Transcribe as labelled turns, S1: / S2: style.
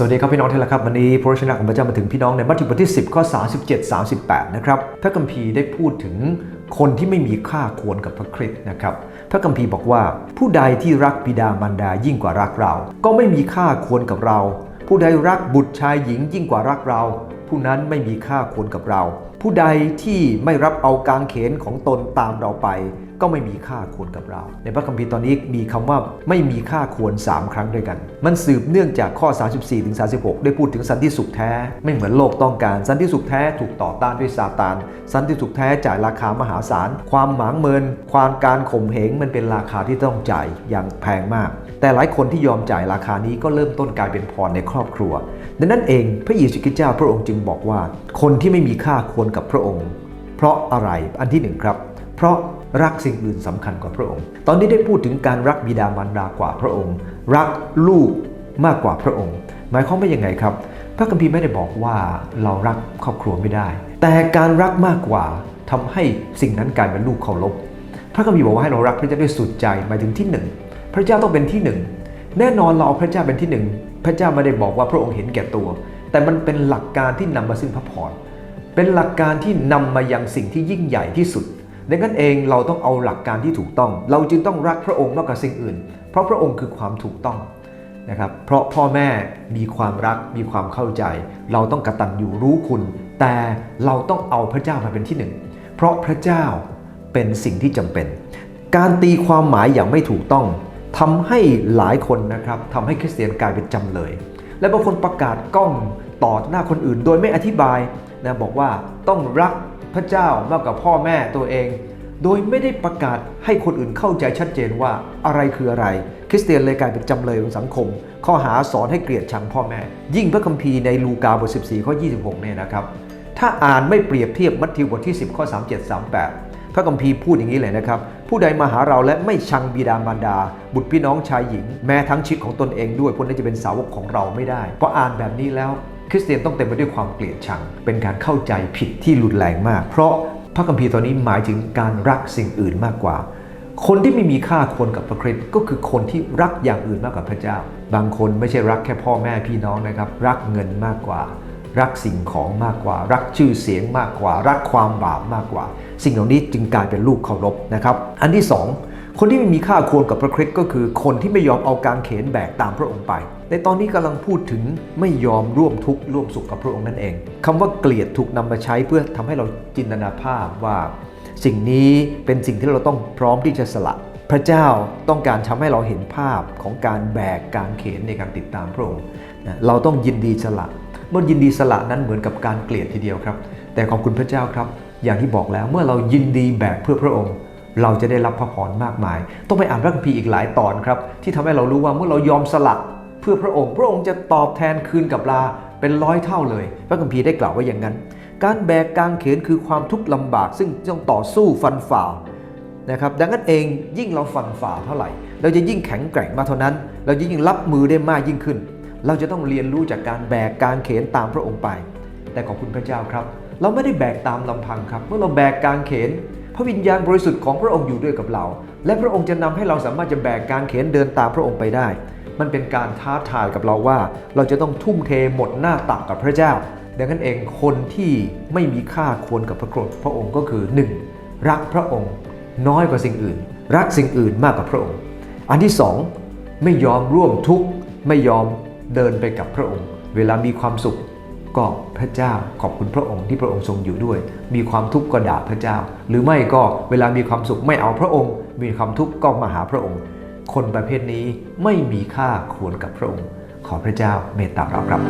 S1: สวัสดีครับพี่น้องท่านละครับวันนี้พระชนะของพระเจ้ามาถึงพี่น้องในมัทธิวบทที่ 10 ข้อ 37 38 นะครับพระคัมภีร์ได้พูดถึงคนที่ไม่มีค่าควรกับพระคริสต์นะครับพระคัมภีร์บอกว่า ผู้ใดที่รักบิดามารดายิ่งกว่ารักเรา ก็ไม่มีค่าควรกับเรา ผู้ใดรักบุตรชายหญิงยิ่งกว่ารักเรา ผู้นั้นไม่มีค่าควรกับเรา ผู้ใดที่ไม่รับเอากางเขนของตนตามเราไป ก็ไม่มีค่าควรกับเรา ในพระคัมภีร์ตอนนี้มีคำว่าไม่มีค่าควร 3 ครั้งด้วยกัน มันสืบเนื่องจากข้อ 34ถึง36 ได้พูดถึงสันติสุขแท้ ไม่เหมือนโลกต้องการ สันติสุขแท้ถูกต่อต้านด้วยซาตาน สันติสุขแท้จ่ายราคามหาศาล ความหมางเมิน ความการข่มเหงมันเป็นราคาที่ต้องจ่ายอย่างแพงมาก แต่หลายคนที่ยอมจ่ายราคานี้ก็เริ่มต้นกลายเป็นพรในครอบครัว ดังนั้นเองพระเยซูคริสต์เจ้าพระองค์จึงบอกว่า คนที่ไม่มีค่าควรกับพระองค์ เพราะอะไรอันที่หนึ่งครับ เพราะรักสิ่งอื่นสำคัญกว่าพระองค์ ตอนนี้ได้พูดถึงการรักบิดามารดากว่าพระองค์ รักลูกมากกว่าพระองค์ หมายความว่ายังไงครับ พระคัมภีร์ไม่ได้บอกว่าเรารักครอบครัวไม่ได้ แต่การรักมากกว่าทำให้สิ่งนั้นกลายเป็นลูกเคารพพระคัมภีร์บอกว่าให้เรารักพระเจ้าด้วยสุดใจหมายถึงที่หนึ่งพระเจ้าต้องเป็นที่หนึ่งแน่นอนเราเอาพระเจ้าเป็นที่หนึ่งพระเจ้าไม่ได้บอกว่าพระองค์เห็นแก่ตัว แต่มันเป็นหลักการที่นำมาซึ่งพระพร เป็นหลักการที่นำมายังสิ่งที่ยิ่งใหญ่ที่สุดดังนั้นเองเราต้องเอาหลักการที่ถูกต้อง เราจึงต้องรักพระองค์มากกว่าสิ่งอื่น เพราะพระองค์คือความถูกต้องนะครับ เพราะพ่อแม่มีความรักมีความเข้าใจ เราต้องกระตันอยู่รู้คุณ แต่เราต้องเอาพระเจ้ามาเป็นที่หนึ่ง เพราะพระเจ้าเป็นสิ่งที่จำเป็น การตีความหมายอย่างไม่ถูกต้องทำให้หลายคนนะครับทำให้คริสเตียนกลายเป็นจำเลย และบางคนประกาศกล้องต่อหน้าคนอื่น โดยไม่อธิบาย นะบอกว่าต้องรักพระเจ้ามากกว่าพ่อแม่ตัวเอง โดยไม่ได้ประกาศให้คนอื่นเข้าใจชัดเจนว่าอะไรคืออะไร คริสเตียนเลยกลายเป็นจำเลยของสังคม ข้อหาสอนให้เกลียดชังพ่อแม่ ยิ่งพระคัมภีร์ในลูกาบท 14 ข้อ 26 เนี่ยนะครับ ถ้าอ่านไม่เปรียบเทียบมัทธิวบทที่ 10 ข้อ 37 38พระคัมภีร์พูดอย่างนี้เลยนะครับ ผู้ใดมาหาเราและไม่ชังบิดามารดา บุตรพี่น้องชายหญิง แม้ทั้งชีวิตของตนเองด้วยพวกนั้นจะเป็นสาวกของเราไม่ได้ เพราะอ่านแบบนี้แล้ว คริสเตียนต้องเต็มไปด้วยความเกลียดชัง เป็นการเข้าใจผิดที่รุนแรงมาก เพราะพระคัมภีร์ตอนนี้หมายถึงการรักสิ่งอื่นมากกว่า คนที่ไม่มีค่าควรกับพระคริสต์ก็คือคนที่รักอย่างอื่นมากกว่าพระเจ้า บางคนไม่ใช่รักแค่พ่อแม่พี่น้องนะครับ รักเงินมากกว่า รักสิ่งของมากกว่า รักชื่อเสียงมากกว่า รักความบาปมากกว่า สิ่งเหล่านี้จึงกลายเป็นลูกเคารพนะครับ อันที่สอง คนที่ไม่มีค่าควรกับพระคริสต์ก็คือคนที่ไม่ยอมเอาการเขนแบกตามพระองค์ไป ในตอนนี้กำลังพูดถึงไม่ยอมร่วมทุกข์ร่วมสุขกับพระองค์นั่นเองคำว่าเกลียดถูกนำมาใช้เพื่อทำให้เราจินตนาภาพว่า สิ่งนี้เป็นสิ่งที่เราต้องพร้อมที่จะสละ พระเจ้าต้องการทำให้เราเห็นภาพของการแบกการเขนในการติดตามพระองค์เราต้องยินดีสละเมื่อยินดีสละนั้นเหมือนกับการเกลียดทีเดียวครับ แต่ขอบคุณพระเจ้าครับ อย่างที่บอกแล้วเมื่อเรายินดีแบกเพื่อพระองค์ เราจะได้รับพระพรมากมาย ต้องไปอ่านพระคัมภีร์อีกหลายตอนครับ ที่ทำให้เรารู้ว่าเมื่อเรายอมสละเพื่อพระองค์ พระองค์จะตอบแทนคืนกับลาเป็นร้อยเท่าเลย พระคัมภีร์ได้กล่าวไว้อย่างนั้น การแบกกางเขนคือความทุกข์ลำบาก ซึ่งต้องต่อสู้ฟันฝ่านะครับดังนั้นเองยิ่งเราฟันฝ่าเท่าไหร่ เราจะยิ่งแข็งแกร่งมากเท่านั้น เราจะยิ่งรับมือได้มากยิ่งขึ้น เราจะต้องเรียนรู้จากการแบกกางเขนตามพระองค์ไป แต่ขอบคุณพระเจ้าครับ เราไม่ได้แบกตามลำพังครับ เมื่อเราแบกกางเขน ระวิญญาณบริสุทธิ์ของพระองค์อยู่ด้วยกับเรา และพระองค์จะนำให้เราสามารถจะแบกกางเขนเดินตามพระองค์ไปได้ มันเป็นการท้าทายกับเราว่า เราจะต้องทุ่มเทหมดหน้าตักกับพระเจ้า ดังนั้นเองคนที่ไม่มีค่าควรกับพระกรธพระองค์ก็คือ 1. รักพระองค์ น้อยกว่าสิ่งอื่น รักสิ่งอื่นมากกว่าพระองค์ อันที่สองไม่ยอมร่วมทุกข์ไม่ยอมเดินไปกับพระองค์ เวลามีความสุข ก็พระเจ้าขอบคุณพระองค์ที่พระองค์ทรงอยู่ด้วย มีความทุกข์ก็ด่าพระเจ้า หรือไม่ก็เวลามีความสุขไม่เอาพระองค์ มีความทุกข์ก็มาหาพระองค์ คนประเภทนี้ไม่มีค่าควรกับพระองค์ ขอพระเจ้าเมตตาเราครับ